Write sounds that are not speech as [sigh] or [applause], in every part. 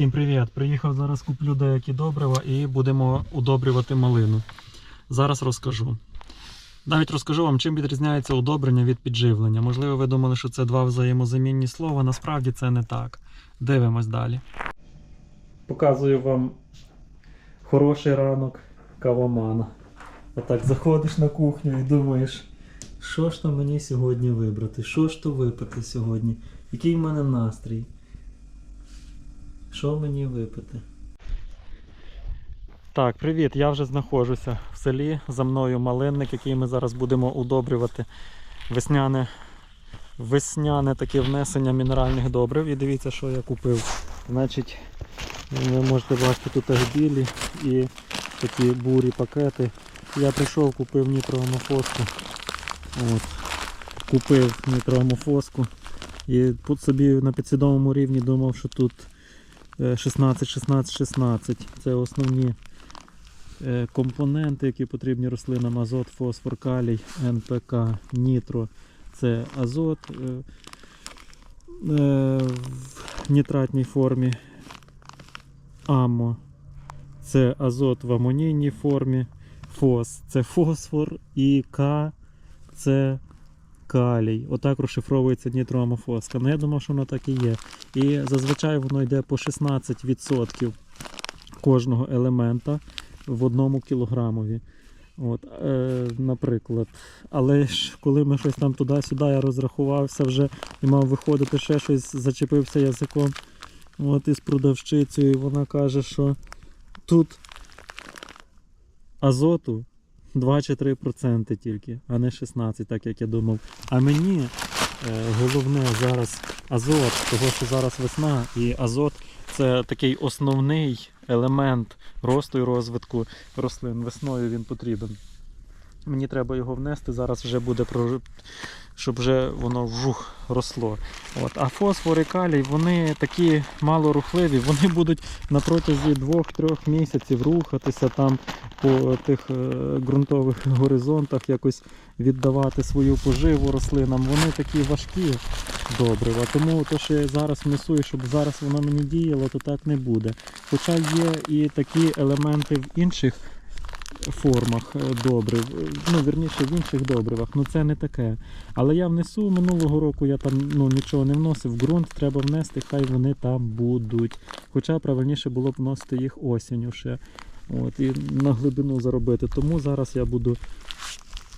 Всім привіт! Приїхав зараз куплю деякі добрива і будемо удобрювати малину. Зараз розкажу. Навіть розкажу вам, чим відрізняється удобрення від підживлення. Можливо, ви думали, що це два взаємозамінні слова. Насправді це не так. Дивимось далі. Показую вам хороший ранок кавомана. Отак заходиш на кухню і думаєш, що ж то мені сьогодні вибрати, що ж то випити сьогодні, який в мене настрій. Що мені випити? Так, привіт. Я вже знаходжуся в селі. За мною малинник, який ми зараз будемо удобрювати. Весняне, весняне таке внесення мінеральних добрив. І дивіться, що я купив. Значить, ви можете бачити тут білі і такі бурі пакети. Я прийшов, купив нітроамофоску. От. Купив нітроамофоску. І тут собі на підсвідомому рівні думав, що тут 16, 16, 16. Це основні е, компоненти, які потрібні рослинам: азот, фосфор, калій, НПК, нітро. Це азот е, е, в нітратній формі, амо. Це азот в амонійній формі, фос це фосфор і К це калій. Отак розшифровується нітроамофоска. Ну я думав, що воно так і є. І зазвичай воно йде по 16% кожного елемента в одному кілограмові. От, е, наприклад. Але ж коли ми щось там туди-сюди, я розрахувався вже і мав виходити ще щось, зачепився язиком от, із продавщицею, і вона каже, що тут азоту 2 чи 3% тільки, а не 16, так як я думав. А мені е, головне зараз азот, того що зараз весна, і азот це такий основний елемент росту і розвитку рослин. Весною він потрібен. Мені треба його внести, зараз вже буде щоб вже воно вжух росло. От. А фосфор і калій, вони такі малорухливі, вони будуть на протязі 2-3 місяців рухатися там по тих е, ґрунтових горизонтах, якось віддавати свою поживу рослинам. Вони такі важкі добрива. Тому то, що я зараз внесу, і щоб зараз воно мені діяло, то так не буде. Хоча є і такі елементи в інших формах е, добрив, е, ну вірніше в інших добривах, ну це не таке. Але я внесу минулого року, я там ну, нічого не вносив. Ґрунт треба внести, хай вони там будуть. Хоча правильніше було б вносити їх осінню ще. От, і на глибину заробити. Тому зараз я буду.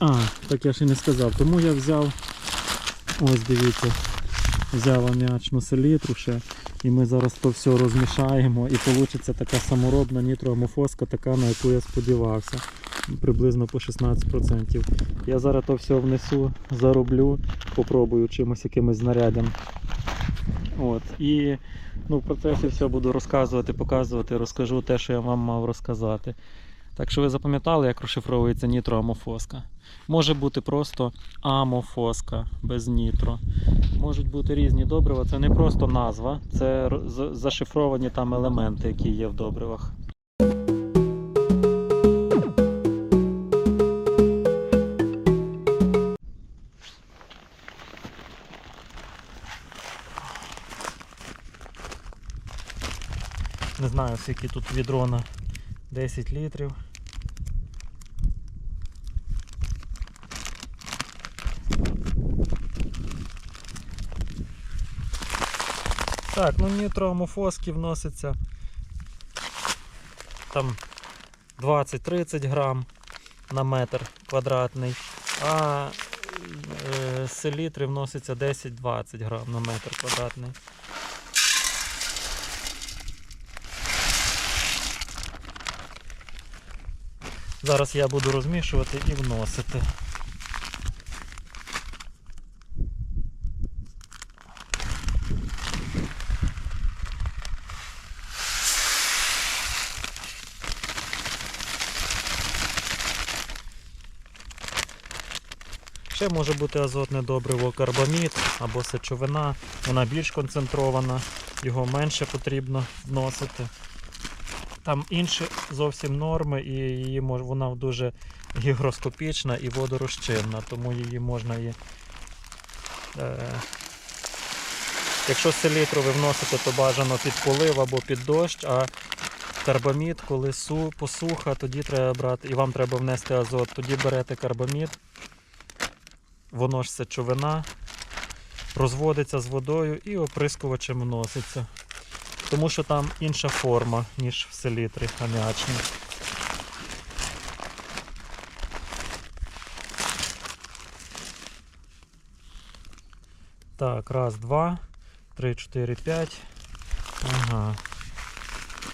А, так я ще не сказав. Тому я взяв, ось дивіться, взяв аміачну селітру ще. І ми зараз то все розмішаємо і вийде така саморобна нітроамофоска, така, на яку я сподівався. Приблизно по 16%. Я зараз то все внесу, зароблю, попробую чимось якимось знаряддям. От. І ну, в процесі все буду розказувати, показувати, розкажу те, що я вам мав розказати. Так що ви запам'ятали, як розшифровується нітроамофоска. Може бути просто амофоска без нітро. Можуть бути різні добрива. Це не просто назва, це зашифровані там елементи, які є в добривах. Не знаю, скільки тут відро на 10 літрів. Так, ну нітроамофоски вноситься там 20-30 грам на метр квадратний, а селітри вноситься 10-20 грам на метр квадратний. Зараз я буду розмішувати і вносити. Ще може бути азотне добриво карбамід або сечовина. Вона більш концентрована, його менше потрібно вносити. Там інші зовсім норми, і її мож, вона дуже гігроскопічна і водорозчинна, тому її можна і е, Якщо селітру ви вносите, то бажано під полив або під дощ, а карбамід, коли су, посуха, тоді треба брати, і вам треба внести азот, тоді берете карбамід, воно ж сечовина, розводиться з водою і оприскувачем вноситься. Тому що там інша форма, ніж в селітрі аміачній. Так, раз, два, три, чотири, п'ять. Ага.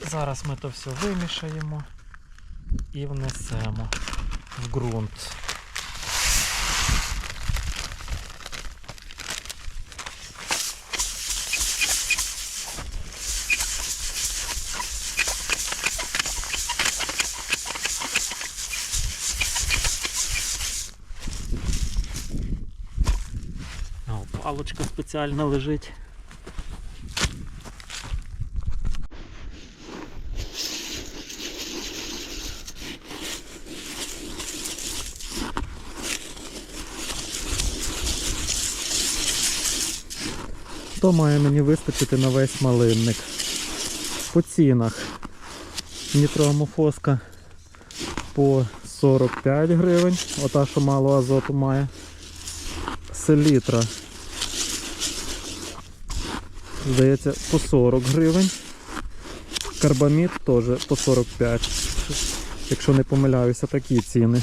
Зараз ми то все вимішаємо і внесемо в ґрунт. Палочка спеціальна лежить. То має мені вистачити на весь малинник. По цінах. Нітроамофоска по 45 гривень, ота, що мало азоту має. Селітра. Здається, по 40 гривень. Карбамід теж по 45. Якщо не помиляюся, такі ціни.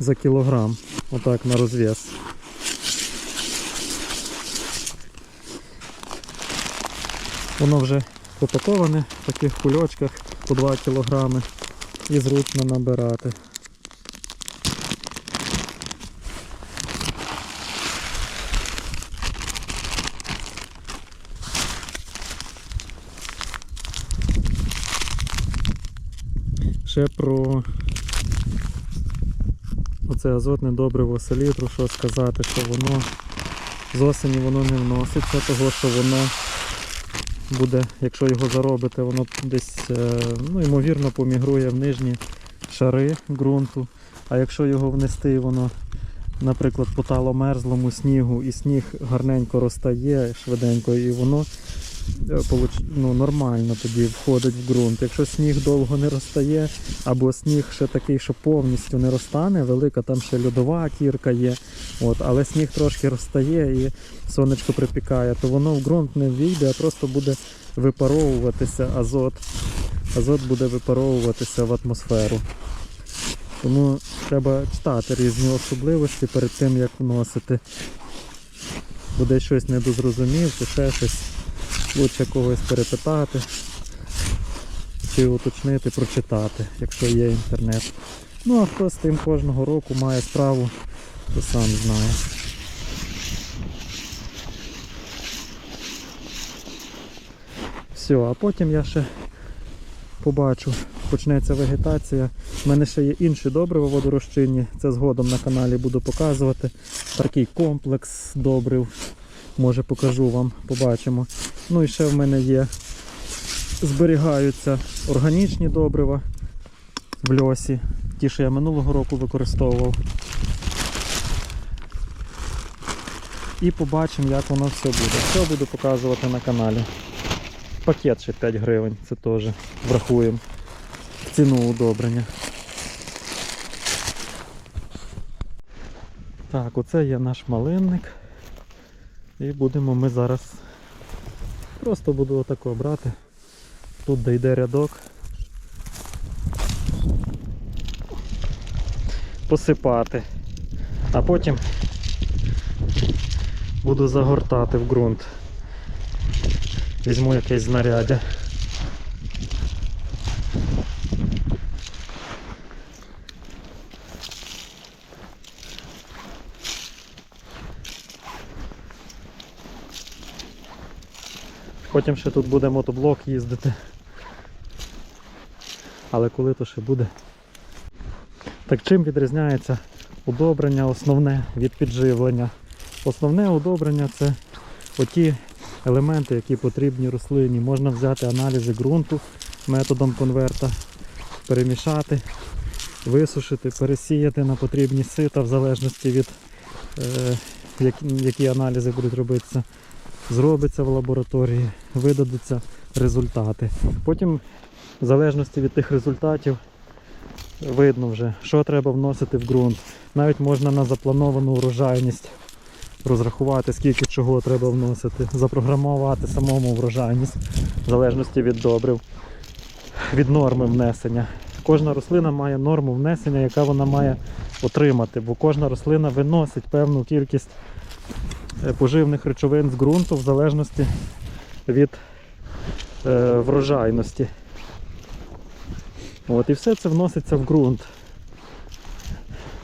За кілограм. Отак на розв'яз. Воно вже попаковане в таких кульочках по 2 кілограми і зручно набирати. Ще про оце азотне добриво селітру, що сказати, що воно з осені воно не вноситься, того що воно буде, якщо його заробите, воно десь, е, ну, ймовірно, помігрує в нижні шари ґрунту. А якщо його внести, воно, наприклад, по таломерзлому снігу, і сніг гарненько розтає швиденько, і воно ну, нормально тоді входить в ґрунт. Якщо сніг довго не розтає, або сніг ще такий, що повністю не розтане, велика там ще льодова кірка є, от, але сніг трошки розтає і сонечко припікає, то воно в ґрунт не війде, а просто буде випаровуватися азот. Азот буде випаровуватися в атмосферу. Тому треба читати різні особливості перед тим, як вносити. Буде щось недозрозумів, чи ще щось. Лучше когось перепитати чи уточнити, прочитати, якщо є інтернет. Ну а хто з тим кожного року має справу, то сам знає. Все, а потім я ще побачу, почнеться вегетація. У мене ще є інші добрива водорозчинні, це згодом на каналі буду показувати. Такий комплекс добрив. Може покажу вам, побачимо. Ну і ще в мене є, зберігаються органічні добрива в льосі. Ті, що я минулого року використовував. І побачимо, як воно все буде. Все буду показувати на каналі. Пакет ще 5 гривень, це теж врахуємо ціну удобрення. Так, оце є наш малинник. І будемо ми зараз просто буду отако брати. Тут де йде рядок. Посипати. А потім буду загортати в ґрунт. Візьму якесь знаряддя. Потім ще тут буде мотоблок їздити. Але коли то ще буде. Так чим відрізняється удобрення основне від підживлення? Основне удобрення це оті елементи, які потрібні рослині. Можна взяти аналізи ґрунту методом конверта, перемішати, висушити, пересіяти на потрібні сита в залежності від е, які, аналізи будуть робитися, зробиться в лабораторії, видадуться результати. Потім, в залежності від тих результатів, видно вже, що треба вносити в ґрунт. Навіть можна на заплановану урожайність розрахувати, скільки чого треба вносити, запрограмувати самому врожайність, в залежності від добрив, від норми внесення. Кожна рослина має норму внесення, яка вона має отримати, бо кожна рослина виносить певну кількість поживних речовин з ґрунту в залежності від е, врожайності. От, і все це вноситься в ґрунт.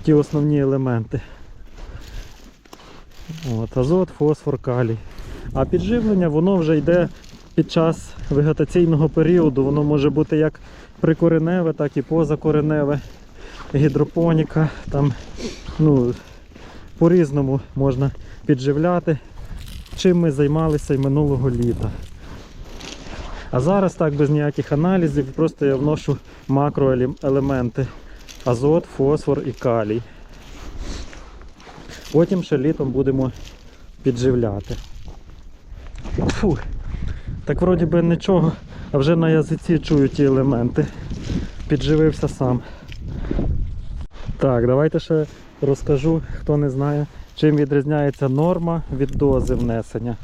Ті основні елементи. От, азот, фосфор, калій. А підживлення воно вже йде під час вегетаційного періоду. Воно може бути як прикореневе, так і позакореневе. Гідропоніка. Там, ну, по-різному можна підживляти, чим ми займалися і минулого літа. А зараз так без ніяких аналізів, просто я вношу макроелементи. Азот, фосфор і калій. Потім ще літом будемо підживляти. Фу. Так вроді би нічого, а вже на язиці чую ті елементи. Підживився сам. Так, давайте ще розкажу, хто не знає, чим відрізняється норма від дози внесення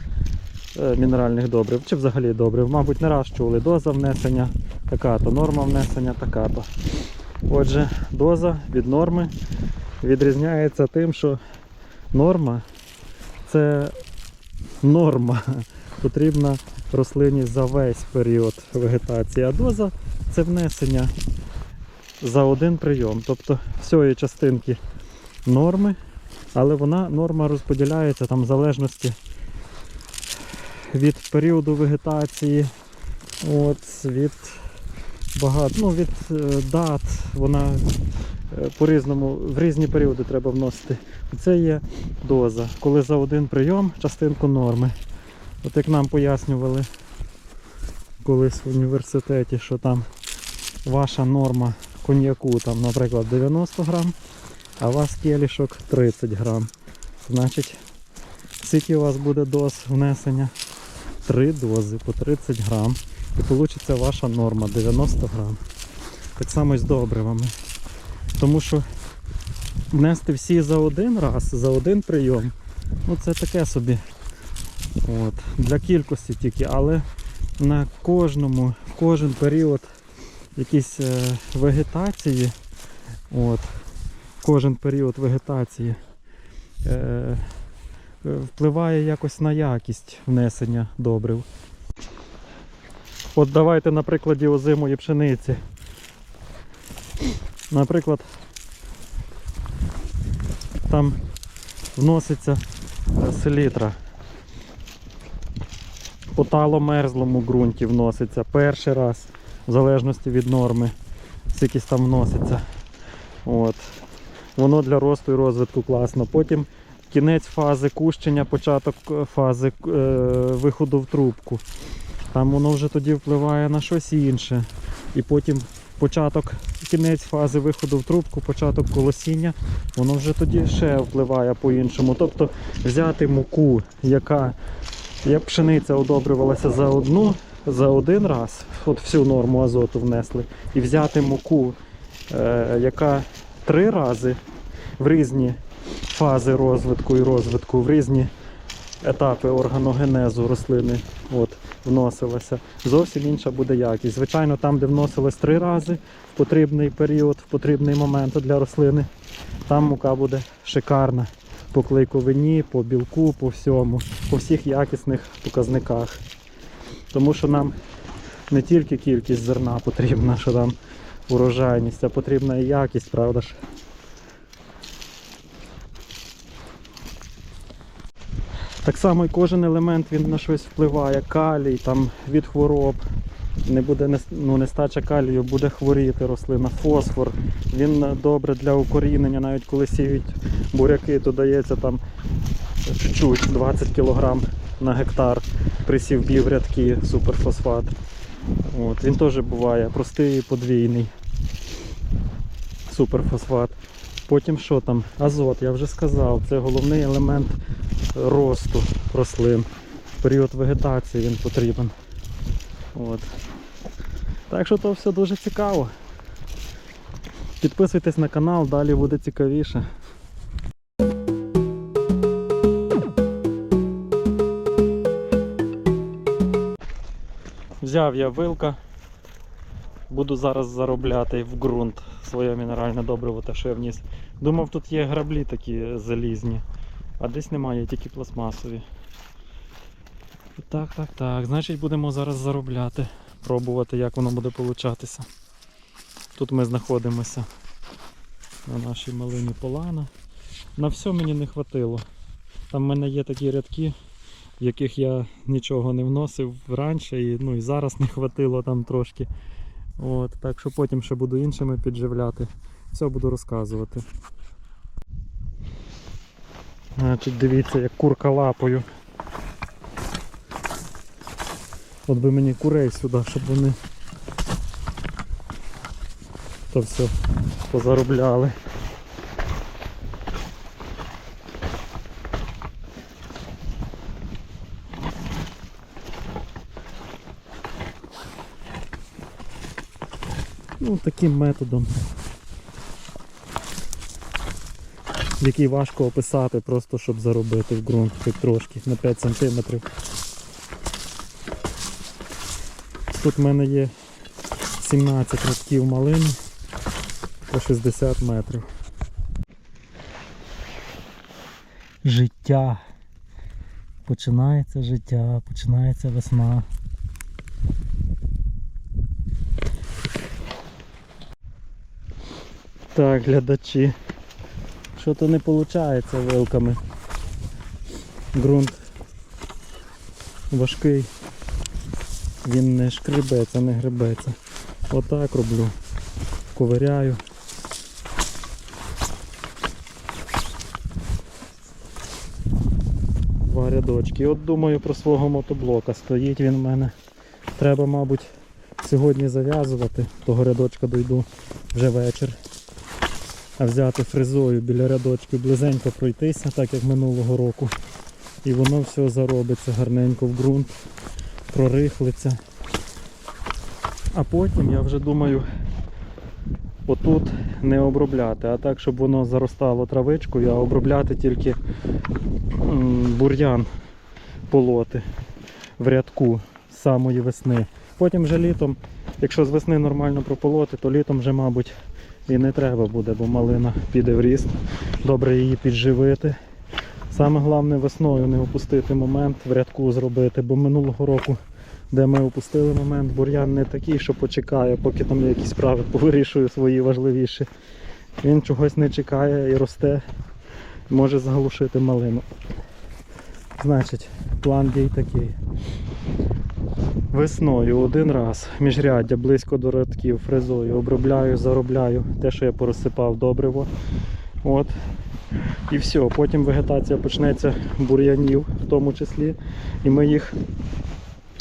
е, мінеральних добрив, чи взагалі добрив. Мабуть, не раз чули. Доза внесення така-то, норма внесення така-то. Отже, доза від норми відрізняється тим, що норма це норма. [laughs] Потрібна рослині за весь період вегетації, а доза це внесення за один прийом. Тобто всієї частинки норми, але вона норма розподіляється там в залежності від періоду вегетації, от, від багато, ну, від е, дат, вона е, по-різному, в різні періоди треба вносити. Це є доза, коли за один прийом частинку норми. От як нам пояснювали колись в університеті, що там ваша норма коньяку, там, наприклад, 90 грам, а у вас келішок 30 грам. Значить, скільки у вас буде доз внесення? Три дози по 30 грам. І вийде ваша норма 90 грам. Так само і з добривами. Тому що внести всі за один раз, за один прийом, ну це таке собі. От, для кількості тільки, але на кожному, кожен період якісь е, вегетації, от, кожен період вегетації е, впливає якось на якість внесення добрив. От давайте на прикладі озимої пшениці. Наприклад, там вноситься селітра. По таломерзлому ґрунті вноситься перший раз, в залежності від норми, скільки там вноситься. От. Воно для росту і розвитку класно. Потім кінець фази кущення, початок е, фази е, виходу в трубку. Там воно вже тоді впливає на щось інше. І потім початок, кінець фази виходу в трубку, початок колосіння, воно вже тоді ще впливає по-іншому. Тобто взяти муку, яка як пшениця одобрювалася за одну, за один раз, от всю норму азоту внесли, і взяти муку, е, яка три рази в різні фази розвитку і розвитку, в різні етапи органогенезу рослини от, вносилася, зовсім інша буде якість. Звичайно, там, де вносилось три рази в потрібний період, в потрібний момент для рослини, там мука буде шикарна по клейковині, по білку, по всьому, по всіх якісних показниках. Тому що нам не тільки кількість зерна потрібна, що там урожайність, а потрібна і якість, правда ж? Так само і кожен елемент він на щось впливає. Калій там від хвороб. Не буде ну, нестача калію, буде хворіти рослина, фосфор. Він е, добре для укорінення, навіть коли сіють буряки, то дається там чуть-чуть 20 кг на гектар присів бів рядки, суперфосфат. От, він теж буває простий і подвійний суперфосфат. Потім що там? Азот, я вже сказав, це головний елемент росту рослин. Період вегетації він потрібен. От. Так що то все дуже цікаво. Підписуйтесь на канал, далі буде цікавіше. Взяв я вилка. Буду зараз заробляти в ґрунт своє мінеральне добриво, те, що я вніс. Думав, тут є граблі такі залізні, а десь немає, тільки пластмасові. Так, так, так. Значить будемо зараз заробляти, пробувати, як воно буде получатися. Тут ми знаходимося на нашій малині Полана. На все мені не хватило. Там в мене є такі рядки, яких я нічого не вносив раніше, і, ну, і зараз не хватило там трошки. От, так що потім ще буду іншими підживляти. Все буду розказувати. Значить, дивіться, як курка лапою. От би мені курей сюди, щоб вони то все позаробляли. Ну, таким методом, який важко описати, просто щоб заробити в ґрунт хоч трошки на 5 см. Тут в мене є 17 рядків малини по 60 метрів. Життя. Починається життя, починається весна. Так, глядачі. Що то не виходить вилками. Ґрунт важкий. Він не шкребеться, не гребеться. Отак роблю. Ковиряю. Два рядочки. От думаю про свого мотоблока. Стоїть він в мене. Треба, мабуть, сьогодні зав'язувати. Того рядочка дойду вже вечір. А взяти фрезою біля рядочків близенько пройтися, так як минулого року. І воно все заробиться гарненько в ґрунт, прорихлиться. А потім я вже думаю отут не обробляти, а так, щоб воно заростало травичкою, а обробляти тільки бур'ян полоти в рядку з самої весни. Потім вже літом, якщо з весни нормально прополоти, то літом вже, мабуть, і не треба буде, бо малина піде в ріст. Добре її підживити. Саме головне весною не опустити момент в рядку зробити, бо минулого року, де ми опустили момент, бур'ян не такий, що почекає, поки там якісь справи повирішую свої важливіші. Він чогось не чекає і росте, може заглушити малину. Значить, план дій такий. Весною один раз міжряддя близько до рядків фрезою обробляю, заробляю те, що я порозсипав добриво. От. І все, потім вегетація почнеться бур'янів в тому числі. І ми їх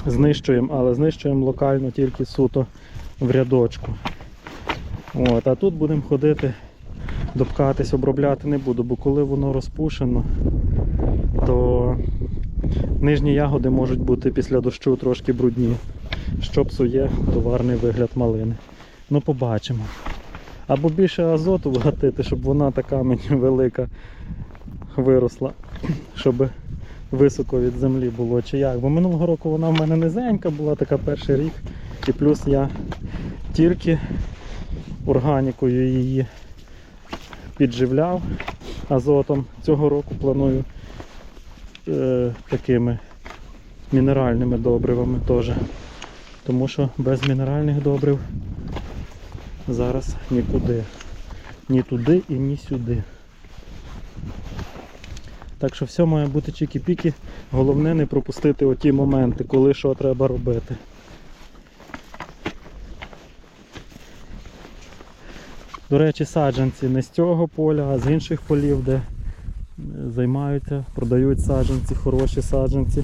знищуємо, але знищуємо локально тільки суто в рядочку. От. А тут будемо ходити, допкатись, обробляти не буду, бо коли воно розпушено, то нижні ягоди можуть бути після дощу трошки брудні, що псує товарний вигляд малини. Ну побачимо. Або більше азоту вгатити, щоб вона така мені велика виросла, щоб високо від землі було чи як. Бо минулого року вона в мене низенька була, така перший рік. І плюс я тільки органікою її підживляв азотом. Цього року планую е, такими мінеральними добривами теж. Тому що без мінеральних добрив зараз нікуди. Ні туди і ні сюди. Так що все має бути чікі-піки. Головне не пропустити оті моменти, коли що треба робити. До речі, саджанці не з цього поля, а з інших полів, де займаються, продають саджанці, хороші саджанці.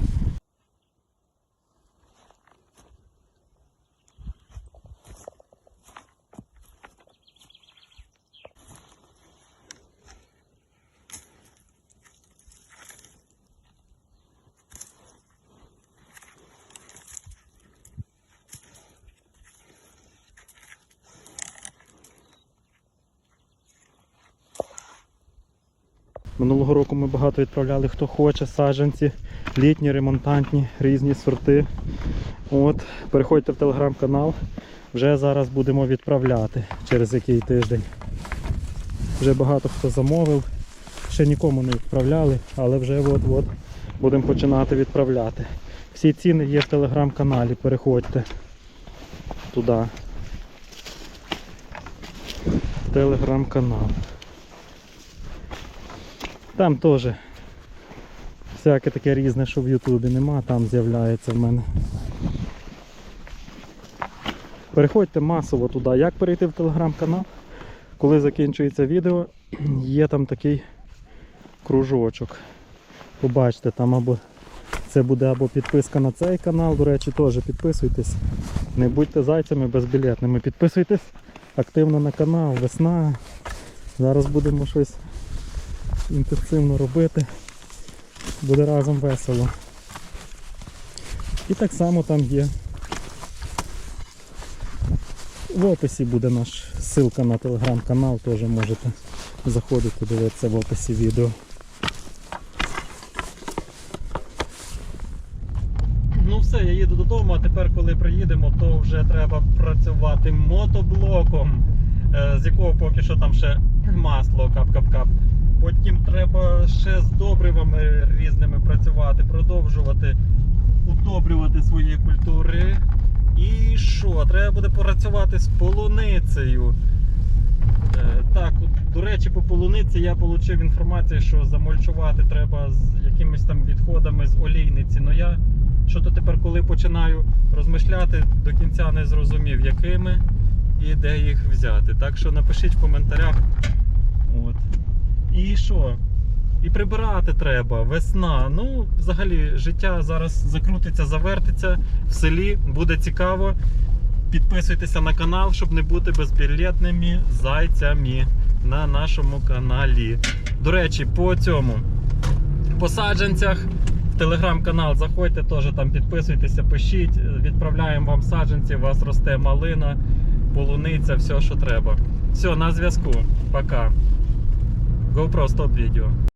Минулого року ми багато відправляли, хто хоче, саджанці, літні, ремонтантні, різні сорти. От, переходьте в телеграм-канал. Вже зараз будемо відправляти через який тиждень. Вже багато хто замовив. Ще нікому не відправляли, але вже от-от будемо починати відправляти. Всі ціни є в телеграм-каналі, переходьте туди. Телеграм-канал. Там теж всяке таке різне, що в Ютубі нема, там з'являється в мене. Переходьте масово туди. Як перейти в телеграм-канал? Коли закінчується відео, [clears throat] є там такий кружочок. Побачите, там або це буде або підписка на цей канал, до речі, теж підписуйтесь. Не будьте зайцями безбілетними. Підписуйтесь активно на канал, весна. Зараз будемо щось інтенсивно робити. Буде разом весело. І так само там є. В описі буде наш ссылка на телеграм-канал, теж можете заходити, дивитися в описі відео. Ну все, я їду додому, а тепер, коли приїдемо, то вже треба працювати мотоблоком, е, з якого поки що там ще масло кап-кап-кап. Потім треба ще з добривами різними працювати, продовжувати удобрювати свої культури. І що? Треба буде працювати з полуницею. Е, Так, до речі, по полуниці я отримав інформацію, що замульчувати треба з якимись там відходами з олійниці. Ну я що то тепер, коли починаю розмишляти, до кінця не зрозумів, якими і де їх взяти. Так що напишіть в коментарях. От. І що? І прибирати треба, весна. Ну, взагалі, життя зараз закрутиться, завертиться в селі, буде цікаво. Підписуйтеся на канал, щоб не бути безбілетними зайцями на нашому каналі. До речі, по цьому по саджанцях в телеграм-канал заходьте, теж там підписуйтеся, пишіть, відправляємо вам саджанці, у вас росте малина, полуниця, все, що треба. Все, на зв'язку. Пока. GoPro стоп відео.